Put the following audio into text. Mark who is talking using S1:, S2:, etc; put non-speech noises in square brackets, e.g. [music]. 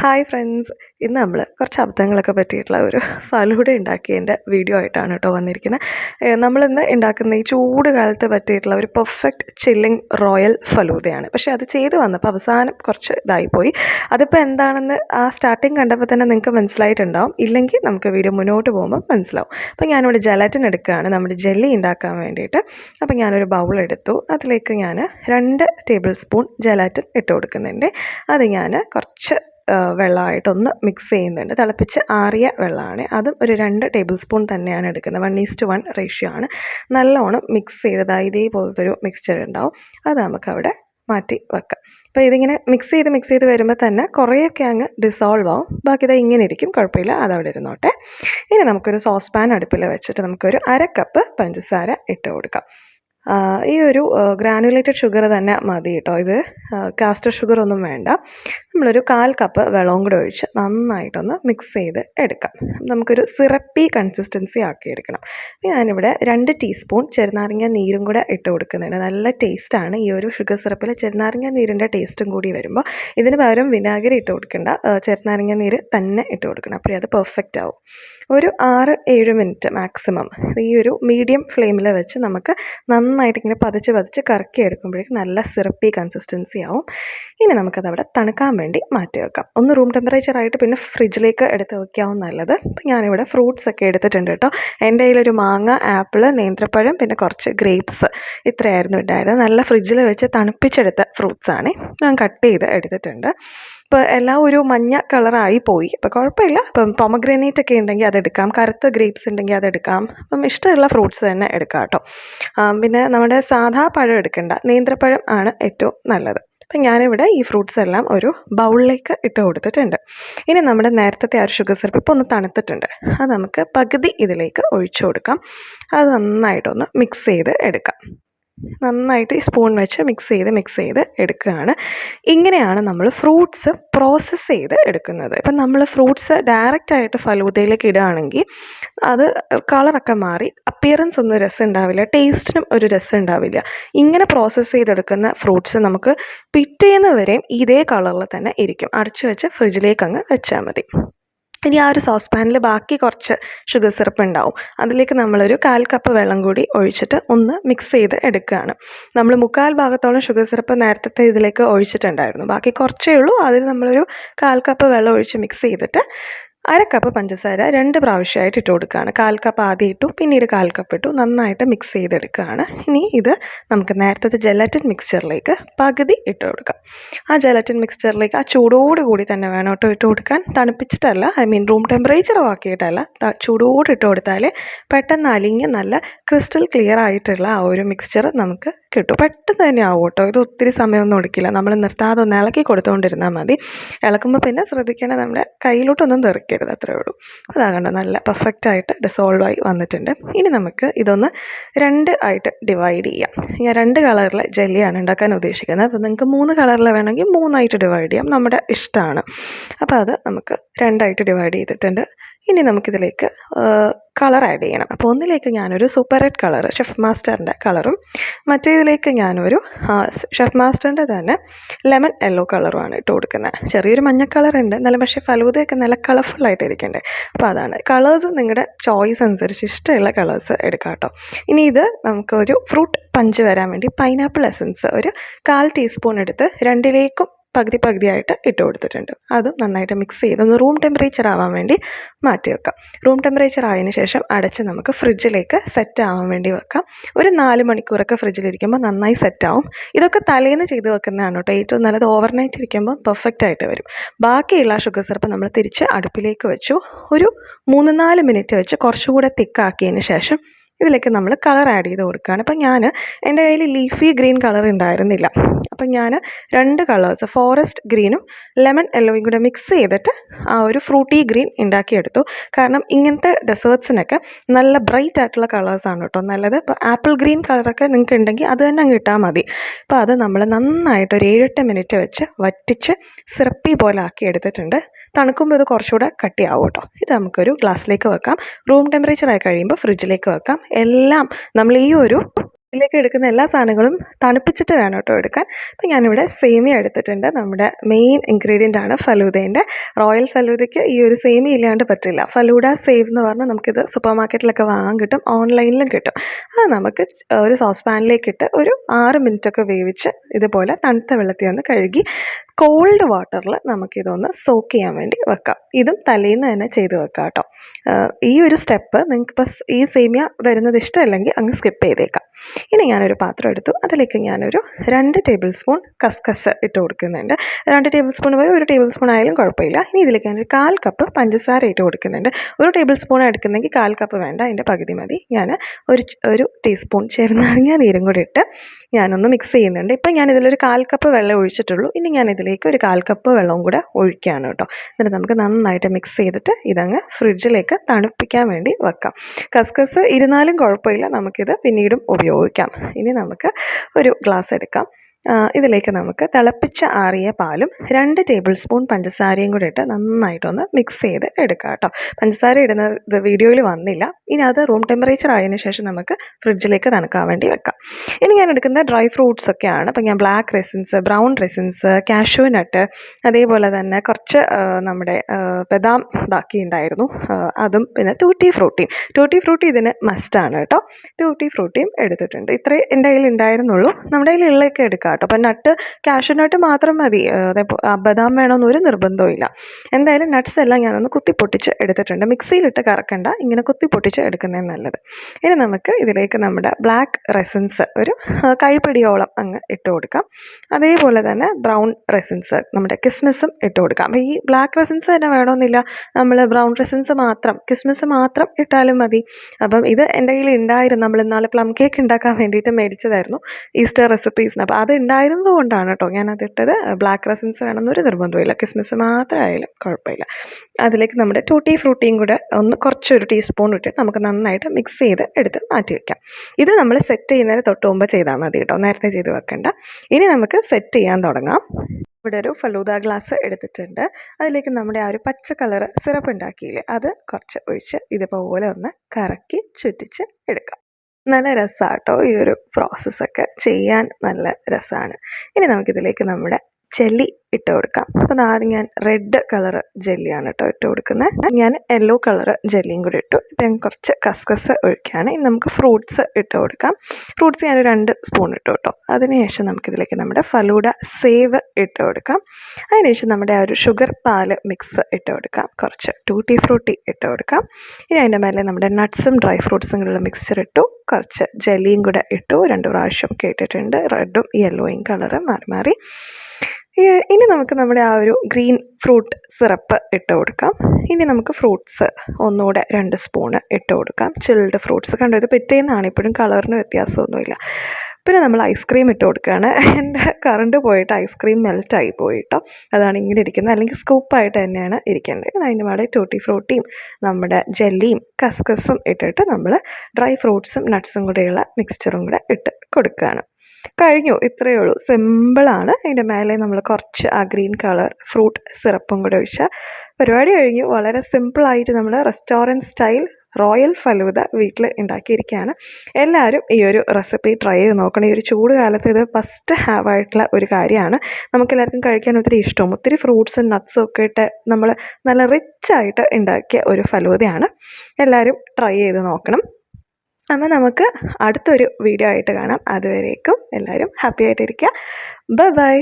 S1: Hi friends ഇന്ന് നമ്മൾ കുറച്ച് അബദ്ധങ്ങളൊക്കെ പറ്റിയിട്ടുള്ള ഒരു ഫലൂഡ ഉണ്ടാക്കിയതിന്റെ വീഡിയോ ആയിട്ടാണ് കേട്ടോ വന്നിരിക്കുന്നത്. നമ്മളിന്ന് ഉണ്ടാക്കുന്ന ഈ ചൂട് കാലത്ത് പറ്റിയിട്ടുള്ള ഒരു പെർഫെക്റ്റ് ചില്ലിങ് റോയൽ ഫലൂദയാണ് പക്ഷേ അത് ചെയ്ത് വന്നപ്പോൾ അവസാനം കുറച്ച് ഇതായിപ്പോയി. അതിപ്പോൾ എന്താണെന്ന് ആ സ്റ്റാർട്ടിങ് കണ്ടപ്പോൾ തന്നെ നിങ്ങൾക്ക് മനസ്സിലായിട്ടുണ്ടാവും. ഇല്ലെങ്കിൽ നമുക്ക് വീഡിയോ മുന്നോട്ട് പോകുമ്പോൾ മനസ്സിലാവും. അപ്പോൾ ഞാനിവിടെ ജലാറ്റിൻ എടുക്കുകയാണ്. നമ്മുടെ ജെല്ലി ഉണ്ടാക്കാൻ വേണ്ടിയിട്ട്. അപ്പോൾ ഞാനൊരു ബൗൾ എടുത്തു. അതിലേക്ക് ഞാൻ രണ്ട് ടേബിൾ സ്പൂൺ ജലാറ്റിൻ ഇട്ട് കൊടുക്കുന്നുണ്ട്. അത് ഞാൻ കുറച്ച് വെള്ളമായിട്ടൊന്ന് മിക്സ് ചെയ്യുന്നുണ്ട്. തിളപ്പിച്ച് ആറിയ വെള്ളമാണ്. അതും ഒരു രണ്ട് ടേബിൾ സ്പൂൺ തന്നെയാണ് എടുക്കുന്നത്. One is to one ratio ആണ്. നല്ലോണം മിക്സ് ചെയ്തതായി ഇതേപോലത്തെ ഒരു മിക്സ്ചർ ഉണ്ടാവും. അത് നമുക്ക് അവിടെ മാറ്റി വെക്കാം. അപ്പോൾ ഇതിങ്ങനെ മിക്സ് ചെയ്ത് മിക്സ് ചെയ്ത് വരുമ്പോൾ തന്നെ കുറേയൊക്കെ അങ്ങ് ഡിസോൾവ് ആവും. ബാക്കി ഇത് ഇങ്ങനെ ഇരിക്കും. കുഴപ്പമില്ല. അതവിടെ ഇരുന്നോട്ടെ. ഇനി നമുക്കൊരു സോസ് പാൻ അടുപ്പിൽ വെച്ചിട്ട് നമുക്കൊരു അര കപ്പ് പഞ്ചസാര ഇട്ട് കൊടുക്കാം. ഈ ഒരു ഗ്രാനുലേറ്റഡ് ഷുഗർ തന്നെ മതി കേട്ടോ ഇത്. കാസ്റ്റർ ഷുഗർ ഒന്നും വേണ്ട. നമ്മളൊരു കാൽ കപ്പ് വെള്ളവും കൂടെ ഒഴിച്ച് നന്നായിട്ടൊന്ന് മിക്സ് ചെയ്ത് എടുക്കാം. നമുക്കൊരു സിറപ്പി കൺസിസ്റ്റൻസി ആക്കി എടുക്കണം. ഞാനിവിടെ രണ്ട് ടീസ്പൂൺ ചെറുനാരങ്ങ നീരും കൂടെ ഇട്ട് കൊടുക്കുന്നുണ്ട്. നല്ല ടേസ്റ്റാണ് ഈ ഒരു ഷുഗർ സിറപ്പിൽ ചെറുനാരങ്ങ നീരിന്റെ ടേസ്റ്റും കൂടി വരുമ്പോൾ ഇതിന് പകരം വിനാഗിരി ഇട്ട് കൊടുക്കേണ്ട. ചെറുനാരങ്ങ നീര് തന്നെ ഇട്ട് കൊടുക്കണം. അപ്പോൾ അത് പെർഫെക്റ്റ് ആവും. ഒരു ആറ് ഏഴ് മിനിറ്റ് മാക്സിമം ഈ ഒരു മീഡിയം ഫ്ലെയിമിൽ വെച്ച് നമുക്ക് നന്നായിട്ട് ഇങ്ങനെ പതിച്ച് പതിച്ച് കറക്കി എടുക്കുമ്പോഴേക്കും നല്ല സിറപ്പി കൺസിസ്റ്റൻസി ആവും. ഇനി നമുക്കത് അവിടെ തണുക്കാൻ വേണ്ടി മാറ്റി വെക്കാം. ഒന്ന് റൂം ടെമ്പറേച്ചർ ആയിട്ട് പിന്നെ ഫ്രിഡ്ജിലേക്ക് എടുത്ത് വെക്കാവും നല്ലത്. അപ്പം ഞാനിവിടെ ഫ്രൂട്ട്സ് ഒക്കെ എടുത്തിട്ടുണ്ട് കേട്ടോ. എന്റെ കയ്യിലൊരു മാങ്ങ ആപ്പിൾ നേന്ത്രപ്പഴം പിന്നെ കുറച്ച് ഗ്രേപ്സ് ഇത്രയായിരുന്നു ഉണ്ടായിരുന്നത്. നല്ല ഫ്രിഡ്ജിൽ വെച്ച് തണുപ്പിച്ചെടുത്ത ഫ്രൂട്ട്സാണ് ഞാൻ കട്ട് ചെയ്ത് എടുത്തിട്ടുണ്ട്. ഇപ്പോൾ എല്ലാം ഒരു മഞ്ഞ കളറായി പോയി. അപ്പോൾ കുഴപ്പമില്ല. ഇപ്പം പൊമഗ്രനേറ്റ് ഒക്കെ ഉണ്ടെങ്കിൽ അതെടുക്കാം കറുത്ത ഗ്രേപ്സ് ഉണ്ടെങ്കിൽ അതെടുക്കാം അപ്പം ഇഷ്ടമുള്ള ഫ്രൂട്ട്സ് തന്നെ എടുക്കാം കേട്ടോ. പിന്നെ നമ്മുടെ സാധാ പഴം എടുക്കണ്ട. നേന്ത്രപ്പഴം ആണ് ഏറ്റവും നല്ലത്. അപ്പം ഞാനിവിടെ ഈ ഫ്രൂട്ട്സ് എല്ലാം ഒരു ബൗളിലേക്ക് ഇട്ട് കൊടുത്തിട്ടുണ്ട്. ഇനി നമ്മുടെ നേരത്തെ ആ ഒരു ഷുഗർ സിറപ്പ് ഇപ്പോൾ ഒന്ന് തണുത്തിട്ടുണ്ട്. അത് നമുക്ക് പകുതി ഇതിലേക്ക് ഒഴിച്ചു കൊടുക്കാം. അത് നന്നായിട്ടൊന്ന് മിക്സ് ചെയ്ത് എടുക്കാം. നന്നായിട്ട് ഈ സ്പൂൺ വെച്ച് മിക്സ് ചെയ്ത് മിക്സ് ചെയ്ത് എടുക്കുകയാണ്. ഇങ്ങനെയാണ് നമ്മൾ ഫ്രൂട്ട്സ് പ്രോസസ്സ് ചെയ്ത് എടുക്കുന്നത്. ഇപ്പം നമ്മൾ ഫ്രൂട്ട്സ് ഡയറക്റ്റ് ആയിട്ട് ഫലൂദയിലേക്ക് ഇടുകയാണെങ്കിൽ അത് കളറൊക്കെ മാറി അപ്പിയറൻസ് ഒന്നും രസം ഉണ്ടാവില്ല ടേസ്റ്റിനും ഒരു രസം ഉണ്ടാവില്ല. ഇങ്ങനെ പ്രോസസ്സ് ചെയ്തെടുക്കുന്ന ഫ്രൂട്ട്സ് നമുക്ക് പിറ്റേന്ന് വരെയും ഇതേ കളറിൽ തന്നെ ഇരിക്കും. അടച്ചു വെച്ച് ഫ്രിഡ്ജിലേക്ക് അങ്ങ് വെച്ചാൽ മതി. ഇനി ആ ഒരു സോസ് പാനിൽ ബാക്കി കുറച്ച് ഷുഗർ സിറപ്പ് ഉണ്ടാവും അതിലേക്ക് നമ്മളൊരു കാൽ കപ്പ് വെള്ളം കൂടി ഒഴിച്ചിട്ട് ഒന്ന് മിക്സ് ചെയ്ത് എടുക്കുകയാണ് നമ്മൾ മുക്കാൽ ഭാഗത്തോളം ഷുഗർ സിറപ്പ് നേരത്തെ ഇതിലേക്ക് ഒഴിച്ചിട്ടുണ്ടായിരുന്നു. ബാക്കി കുറച്ചേ ഉള്ളൂ. അതിൽ നമ്മളൊരു കാൽ കപ്പ് വെള്ളം ഒഴിച്ച് മിക്സ് ചെയ്തിട്ട് അര കപ്പ് പഞ്ചസാര രണ്ട് പ്രാവശ്യമായിട്ട് ഇട്ട് കൊടുക്കുകയാണ്. കാൽ കപ്പ് ആദ്യം ഇട്ടു പിന്നീട് കാൽ കപ്പ് ഇട്ടു. നന്നായിട്ട് മിക്സ് ചെയ്തെടുക്കുകയാണ്. ഇനി ഇത് നമുക്ക് നേരത്തെ ജെലറ്റിൻ മിക്സ്ചറിലേക്ക് പകുതി ഇട്ട് കൊടുക്കാം. ആ ജെലറ്റിൻ മിക്സ്ചറിലേക്ക് ആ ചൂടോട് കൂടി തന്നെ വേണം കേട്ടോ ഇട്ട് കൊടുക്കാൻ. തണുപ്പിച്ചിട്ടല്ല ഐ മീൻ റൂം ടെമ്പറേച്ചർ ആക്കിയിട്ടല്ല ചൂടോട് ഇട്ട് കൊടുത്താൽ പെട്ടെന്ന് അലിഞ്ഞ് നല്ല ക്രിസ്റ്റൽ ക്ലിയർ ആയിട്ടുള്ള ആ ഒരു മിക്സ്ചർ നമുക്ക് കിട്ടും. പെട്ടെന്ന് തന്നെ ആവും കേട്ടോ. ഇത് ഒത്തിരി സമയമൊന്നും എടുക്കില്ല. നമ്മൾ നിർത്താതെ ഒന്ന് ഇളക്കി കൊടുത്തുകൊണ്ടിരുന്നാൽ മതി. ഇളക്കുമ്പോൾ പിന്നെ ശ്രദ്ധിക്കേണ്ടത് നമ്മുടെ കയ്യിലോട്ടൊന്നും തെറിക്കരുത് അത്രേ ഉള്ളൂ. അതാകണ്ട നല്ല പെർഫെക്റ്റ് ആയിട്ട് ഡിസോൾവ് ആയി വന്നിട്ടുണ്ട്. ഇനി നമുക്ക് ഇതൊന്ന് രണ്ട് ആയിട്ട് ഡിവൈഡ് ചെയ്യാം. ഞാൻ രണ്ട് കളറിലെ ജെല്ലിയാണ് ഉണ്ടാക്കാൻ ഉദ്ദേശിക്കുന്നത്. അപ്പോൾ നിങ്ങൾക്ക് മൂന്ന് കളറിൽ വേണമെങ്കിൽ മൂന്നായിട്ട് ഡിവൈഡ് ചെയ്യാം. നമ്മുടെ ഇഷ്ടമാണ് അപ്പോൾ അത് നമുക്ക് രണ്ടായിട്ട് ഡിവൈഡ് ചെയ്തിട്ടുണ്ട്. ഇനി നമുക്കിതിലേക്ക് കളർ ആഡ് ചെയ്യണം. അപ്പോൾ ഒന്നിലേക്ക് ഞാനൊരു സൂപ്പർ റെഡ് കളർ ഷെഫ് മാസ്റ്ററിന്റെ കളറും മറ്റേതിലേക്ക് ഞാനൊരു ഷെഫ് മാസ്റ്ററിന്റെ തന്നെ ലെമൺ യെല്ലോ കളറുമാണ് ഇട്ട് കൊടുക്കുന്നത്. ചെറിയൊരു മഞ്ഞ കളർ ഉണ്ട് എന്നാലും പക്ഷേ ഫലൂദയൊക്കെ നല്ല കളർഫുൾ ആയിട്ട് ഇരിക്കണ്ടേ അപ്പോൾ അതാണ്. കളേഴ്സ് നിങ്ങളുടെ ചോയ്സ് അനുസരിച്ച് ഇഷ്ടമുള്ള കളേഴ്സ് എടുക്കാം കേട്ടോ. ഇനി ഇത് നമുക്കൊരു ഫ്രൂട്ട് പഞ്ച് വരാൻ വേണ്ടി പൈനാപ്പിൾ എസൻസ് ഒരു കാൽ ടീസ്പൂൺ എടുത്ത് രണ്ടിലേക്കും പകുതി പകുതിയായിട്ട് ഇട്ട് കൊടുത്തിട്ടുണ്ട്. അതും നന്നായിട്ട് മിക്സ് ചെയ്ത് ഒന്ന് റൂം ടെമ്പറേച്ചർ ആവാൻ വേണ്ടി മാറ്റി വെക്കാം. റൂം ടെമ്പറേച്ചർ ആയതിനു ശേഷം അടച്ച് നമുക്ക് ഫ്രിഡ്ജിലേക്ക് സെറ്റ് ആവാൻ വേണ്ടി വെക്കാം. ഒരു നാല് മണിക്കൂറൊക്കെ ഫ്രിഡ്ജിലിരിക്കുമ്പോൾ നന്നായി സെറ്റ് ആവും. ഇതൊക്കെ തലേന്ന് ചെയ്ത് വെക്കുന്നതാണ് കേട്ടോ. ഏറ്റവും നല്ലത്. ഓവർനൈറ്റ് ഇരിക്കുമ്പോൾ പെർഫെക്റ്റ് ആയിട്ട് വരും. ബാക്കിയുള്ള ഷുഗർ സിറപ്പ് നമ്മൾ തിരിച്ച് അടുപ്പിലേക്ക് വെച്ചു. ഒരു മൂന്ന് നാല് മിനിറ്റ് വെച്ച് കുറച്ചുകൂടെ തിക്കാക്കിയതിന് ശേഷം ഇതിലേക്ക് നമ്മൾ കളർ ആഡ് ചെയ്ത് കൊടുക്കുകയാണ് അപ്പം ഞാൻ എന്റെ കയ്യിൽ ലീഫി ഗ്രീൻ കളർ ഉണ്ടായിരുന്നില്ല അപ്പം ഞാൻ രണ്ട് കളേഴ്സ് ഫോറസ്റ്റ് ഗ്രീനും ലെമൺ യെല്ലോയും കൂടെ മിക്സ് ചെയ്തിട്ട് ആ ഒരു ഫ്രൂട്ടി ഗ്രീൻ ഉണ്ടാക്കിയെടുത്തു കാരണം ഇങ്ങനത്തെ ഡെസേർട്സിനൊക്കെ നല്ല ബ്രൈറ്റ് ആയിട്ടുള്ള കളേഴ്സാണ് കേട്ടോ നല്ലത് ഇപ്പോൾ ആപ്പിൾ ഗ്രീൻ കളറൊക്കെ നിങ്ങൾക്ക് ഉണ്ടെങ്കിൽ അത് തന്നെ ഇട്ടാൽ മതി. അപ്പോൾ അത് നമ്മൾ നന്നായിട്ട് ഒരു ഏഴെട്ട് മിനിറ്റ് വെച്ച് വറ്റിച്ച് സിറപ്പി പോലെ ആക്കി എടുത്തിട്ടുണ്ട്. തണുക്കുമ്പോൾ ഇത് കുറച്ചുകൂടെ കട്ടിയാവും കേട്ടോ ഇത് നമുക്കൊരു ഗ്ലാസ്സിലേക്ക് വെക്കാം. റൂം ടെമ്പറേച്ചറായി കഴിയുമ്പോൾ ഫ്രിഡ്ജിലേക്ക് വെക്കാം. എല്ലാം നമ്മൾ ഈ ഒരു ഇതിലേക്ക് എടുക്കുന്ന എല്ലാ സാധനങ്ങളും തണുപ്പിച്ചിട്ട് വേണം കേട്ടോ എടുക്കാൻ. അപ്പം ഞാനിവിടെ സേമിയ എടുത്തിട്ടുണ്ട്. നമ്മുടെ മെയിൻ ഇൻഗ്രീഡിയന്റ് ആണ് ഫലൂദേന്റെ. റോയൽ ഫലൂദയ്ക്ക് ഈ ഒരു സേമിയ ഇല്ലാണ്ട് പറ്റില്ല. ഫലൂഡ സേവ് എന്ന് പറഞ്ഞാൽ നമുക്കിത് സൂപ്പർ മാർക്കറ്റിലൊക്കെ വാങ്ങാൻ കിട്ടും. ഓൺലൈനിലും കിട്ടും. അത് നമുക്ക് ഒരു സോസ് പാനിലേക്ക് ഇട്ട് ഒരു ആറ് മിനിറ്റൊക്കെ വേവിച്ച് ഇതുപോലെ തണുത്ത വെള്ളത്തിൽ ഒന്ന് കഴുകി കോൾഡ് വാട്ടറിൽ നമുക്കിതൊന്ന് സോക്ക് ചെയ്യാൻ വേണ്ടി വെക്കാം. ഇതും തലേന്ന് തന്നെ ചെയ്ത് വെക്കാം കേട്ടോ. ഈ ഒരു സ്റ്റെപ്പ് നിങ്ങൾക്കിപ്പോൾ ഈ സേമിയ വരുന്നത് ഇഷ്ടമല്ലെങ്കിൽ അങ്ങ് സ്കിപ്പ് ചെയ്തേക്കാം. ഇനി ഞാനൊരു പാത്രം എടുത്തു. അതിലേക്ക് ഞാനൊരു രണ്ട് ടേബിൾ സ്പൂൺ കസ്കസ് ഇട്ട് കൊടുക്കുന്നുണ്ട്. രണ്ട് ടേബിൾ സ്പൂൺ പോയി ഒരു ടേബിൾ സ്പൂൺ ആയാലും കുഴപ്പമില്ല. ഇനി ഇതിലേക്ക് ഞാനൊരു കാൽ കപ്പ് പഞ്ചസാര ഇട്ട് കൊടുക്കുന്നുണ്ട്. ഒരു ടേബിൾ സ്പൂൺ എടുക്കുന്നെങ്കിൽ കാൽ കപ്പ് വേണ്ട അതിന്റെ പകുതി മതി. ഞാൻ ഒരു ഒരു ടീസ്പൂൺ ചെറുനാരങ്ങ നീരും കൂടി ഇട്ട് ഞാനൊന്ന് മിക്സ് ചെയ്യുന്നുണ്ട്. ഇപ്പം ഞാൻ ഇതിലൊരു കാൽ കപ്പ് വെള്ളം ഒഴിച്ചിട്ടുള്ളൂ. ഇനി ഞാൻ ഇതിലേക്ക് ഒരു കാൽ കപ്പ് വെള്ളവും കൂടെ ഒഴിക്കുകയാണ് കേട്ടോ. എന്നിട്ട് നമുക്ക് നന്നായിട്ട് മിക്സ് ചെയ്തിട്ട് ഇതങ്ങ് ഫ്രിഡ്ജിലേക്ക് തണുപ്പിക്കാൻ വേണ്ടി വെക്കാം. കസ്കസ് ഇരുന്നാലും കുഴപ്പമില്ല. നമുക്കിത് പിന്നീടും ഉപയോഗിക്കാം ഇനി നമുക്ക് ഒരു ഗ്ലാസ് എടുക്കാം. ഇതിലേക്ക് നമുക്ക് തിളപ്പിച്ച ആറിയ പാലും രണ്ട് ടേബിൾ സ്പൂൺ പഞ്ചസാരയും കൂടി ഇട്ട് നന്നായിട്ടൊന്ന് മിക്സ് ചെയ്ത് എടുക്കാം കേട്ടോ. പഞ്ചസാര ഇടുന്നത് വീഡിയോയിൽ വന്നില്ല. ഇനി അത് റൂം ടെമ്പറേച്ചർ ആയതിനു ശേഷം നമുക്ക് ഫ്രിഡ്ജിലേക്ക് തണുക്കാൻ വേണ്ടി വെക്കാം. ഇനി ഞാൻ എടുക്കുന്ന ഡ്രൈ ഫ്രൂട്ട്സ് ഒക്കെയാണ്. അപ്പം ഞാൻ black raisins brown raisins cashew nut അതേപോലെ തന്നെ കുറച്ച് നമ്മുടെ ബദാം ബാക്കി ഉണ്ടായിരുന്നു. അതും പിന്നെ ടൂട്ടി ഫ്രൂട്ടിയും ടൂട്ടി ഫ്രൂട്ടി ഇതിന് മസ്റ്റാണ് കേട്ടോ. ടൂട്ടി ഫ്രൂട്ടിയും എടുത്തിട്ടുണ്ട്. ഇത്രയും എന്റെ കയ്യിൽ ഉണ്ടായിരുന്നുള്ളൂ. നമ്മുടെ കയ്യിൽ ഉള്ളതൊക്കെ എടുക്കാം കേട്ടോ. അപ്പം നട്ട് കാഷ്യൂ നട്ട് മാത്രം മതി. അതേപോലെ ബദാം വേണമെന്ന് ഒരു നിർബന്ധവും ഇല്ല. എന്തായാലും നട്ട്സ് എല്ലാം ഞാനൊന്ന് കുത്തി പൊട്ടിച്ച് എടുത്തിട്ടുണ്ട്. മിക്സിയിലിട്ട് കറക്കണ്ട. ഇങ്ങനെ കുത്തി പൊട്ടിച്ച് എടുക്കുന്നത് നല്ലത്. ഇനി നമുക്ക് ഇതിലേക്ക് നമ്മുടെ ബ്ലാക്ക് റെസൻസ് ഒരു കൈപ്പിടിയോളം അങ്ങ് ഇട്ട് കൊടുക്കാം. അതേപോലെ തന്നെ ബ്രൗൺ റെസൻസ് നമ്മുടെ കിസ്മിസും ഇട്ട് കൊടുക്കാം. അപ്പോൾ ഈ ബ്ലാക്ക് റെസൻസ് തന്നെ വേണമെന്നില്ല നമ്മൾ ബ്രൗൺ റെസൻസ് മാത്രം കിസ്മിസ് മാത്രം ഇട്ടാലും മതി. അപ്പം ഇത് എന്റെ കയ്യിൽ ഉണ്ടായിരുന്നു നമ്മൾ ഇന്നാൾ പ്ലം കേക്ക് ഉണ്ടാക്കാൻ വേണ്ടിയിട്ട് മേടിച്ചതായിരുന്നു. ഈസ്റ്റർ റെസിപ്പീസിന് അപ്പോൾ അത് ഉണ്ടായിരുന്നത് കൊണ്ടാണ് കേട്ടോ ഞാനതിട്ടത്. ബ്ലാക്ക് റെസൻസ് വേണമെന്നൊരു നിർബന്ധമില്ല കിസ്മിസ് മാത്രമായാലും കുഴപ്പമില്ല. അതിലേക്ക് നമ്മുടെ ടൂട്ടി ഫ്രൂട്ടിയും കൂടെ ഒന്ന് കുറച്ചൊരു ടീസ്പൂൺ ഇട്ടിട്ട് നമുക്ക് നന്നായിട്ട് മിക്സ് ചെയ്ത് എടുത്ത് മാറ്റി വയ്ക്കാം ഇത് നമ്മൾ സെറ്റ് ചെയ്യുന്നതിന് തൊട്ട് മുമ്പ് ചെയ്താൽ മതി കേട്ടോ. നേരത്തെ ചെയ്ത് വെക്കേണ്ട. ഇനി നമുക്ക് സെറ്റ് ചെയ്യാൻ തുടങ്ങാം. ഇവിടെ ഒരു ഫലൂദ ഗ്ലാസ് എടുത്തിട്ടുണ്ട്. അതിലേക്ക് നമ്മുടെ ആ ഒരു പച്ച കളർ സിറപ്പ് ഉണ്ടാക്കിയില്ലേ അത് കുറച്ച് ഒഴിച്ച് ഇതുപോലെ ഒന്ന് കറക്കി ചുറ്റിച്ച് എടുക്കാം. നല്ല രസമാണ് കേട്ടോ ഈ ഒരു പ്രോസസ്സൊക്കെ ചെയ്യാൻ നല്ല രസമാണ് ഇനി നമുക്കിതിലേക്ക് നമ്മുടെ ചെല്ലി ഇട്ട് കൊടുക്കാം. അപ്പോൾ ആദ്യം ഞാൻ റെഡ് കളർ ജെല്ലിയാണ് കേട്ടോ ഇട്ട് കൊടുക്കുന്നത്. ഞാൻ യെല്ലോ കളർ ജെല്ലിയും കൂടി ഇട്ടു. ഞാൻ കുറച്ച് കസ്കസ് ഒഴിക്കുകയാണ്. ഇനി നമുക്ക് ഫ്രൂട്ട്സ് ഇട്ട് കൊടുക്കാം. ഫ്രൂട്ട്സ് ഞാൻ രണ്ട് സ്പൂൺ ഇട്ടു കേട്ടോ അതിനുശേഷം നമുക്കിതിലേക്ക് നമ്മുടെ ഫലൂഡ സേവ് ഇട്ട് കൊടുക്കാം. അതിനുശേഷം നമ്മുടെ ആ ഒരു ഷുഗർ പാൽ മിക്സ് ഇട്ട് കൊടുക്കാം. കുറച്ച് ടൂട്ടി ഫ്രൂട്ടി ഇട്ട് കൊടുക്കാം. ഇനി അതിന്റെ മേലെ നമ്മുടെ നട്ട്സും ഡ്രൈ ഫ്രൂട്ട്സും കൂടെയുള്ള മിക്സ്ചർ ഇട്ടു. കുറച്ച് ജെല്ലിയും കൂടെ ഇട്ടു. രണ്ട് പ്രാവശ്യം കേട്ടിട്ടുണ്ട്. റെഡും യെല്ലോയും കളറ് മാറി മാറി. ഇനി നമുക്ക് നമ്മുടെ ആ ഒരു ഗ്രീൻ ഫ്രൂട്ട് സിറപ്പ് ഇട്ട് കൊടുക്കാം. ഇനി നമുക്ക് ഫ്രൂട്ട്സ് ഒന്നുകൂടെ രണ്ട് സ്പൂണ് ഇട്ട് കൊടുക്കാം. Chilled fruits. കണ്ടോ ഇത് പിറ്റേന്നാണ്. ഇപ്പോഴും കളറിന് വ്യത്യാസമൊന്നുമില്ല. പിന്നെ നമ്മൾ ഐസ്ക്രീം ഇട്ട് കൊടുക്കുകയാണ്. [laughs] എന്റെ കറണ്ട് പോയിട്ട് ഐസ്ക്രീം മെൽറ്റായി പോയിട്ടോ അതാണ് ഇങ്ങനെ ഇരിക്കുന്നത്. അല്ലെങ്കിൽ സ്കൂപ്പായിട്ട് തന്നെയാണ് ഇരിക്കേണ്ടത്. അതിന്റെ മേടെ ടൂട്ടി ഫ്രൂട്ടിയും നമ്മുടെ ജെല്ലിയും കസ്കസും ഇട്ടിട്ട് നമ്മൾ ഡ്രൈ ഫ്രൂട്ട്സും നട്ട്സും കൂടെയുള്ള മിക്സ്ചറും കൂടെ ഇട്ട് കൊടുക്കുകയാണ്. കഴിഞ്ഞു. ഇത്രയേ ഉള്ളൂ. സിമ്പിളാണ് അതിന്റെ മേലെ നമ്മൾ കുറച്ച് ആ ഗ്രീൻ കളർ ഫ്രൂട്ട് സിറപ്പും കൂടെ ഒഴിച്ചാൽ പരിപാടി കഴിഞ്ഞു. വളരെ സിമ്പിളായിട്ട് നമ്മൾ റെസ്റ്റോറന്റ് സ്റ്റൈൽ റോയൽ ഫലൂദ വീട്ടിൽ ഉണ്ടാക്കിയിരിക്കുകയാണ്. എല്ലാവരും ഈ ഒരു റെസിപ്പി ട്രൈ ചെയ്ത് നോക്കണം. ഈ ഒരു ചൂട് കാലത്ത് ഇത് ഫസ്റ്റ് ഹാവ് ആയിട്ടുള്ള ഒരു കാര്യമാണ്. നമുക്കെല്ലാവർക്കും കഴിക്കാൻ ഒത്തിരി ഇഷ്ടവും. ഒത്തിരി ഫ്രൂട്ട്സും നട്ട്സും ഒക്കെ ഇട്ട് നമ്മൾ നല്ല റിച്ചായിട്ട് ഉണ്ടാക്കിയ ഒരു ഫലൂദയാണ്. എല്ലാവരും ട്രൈ ചെയ്ത് നോക്കണം. അപ്പോൾ നമുക്ക് അടുത്തൊരു വീഡിയോ ആയിട്ട് കാണാം. അതുവരേക്കും എല്ലാവരും ഹാപ്പി ആയിട്ടിരിക്കുക. Bye bye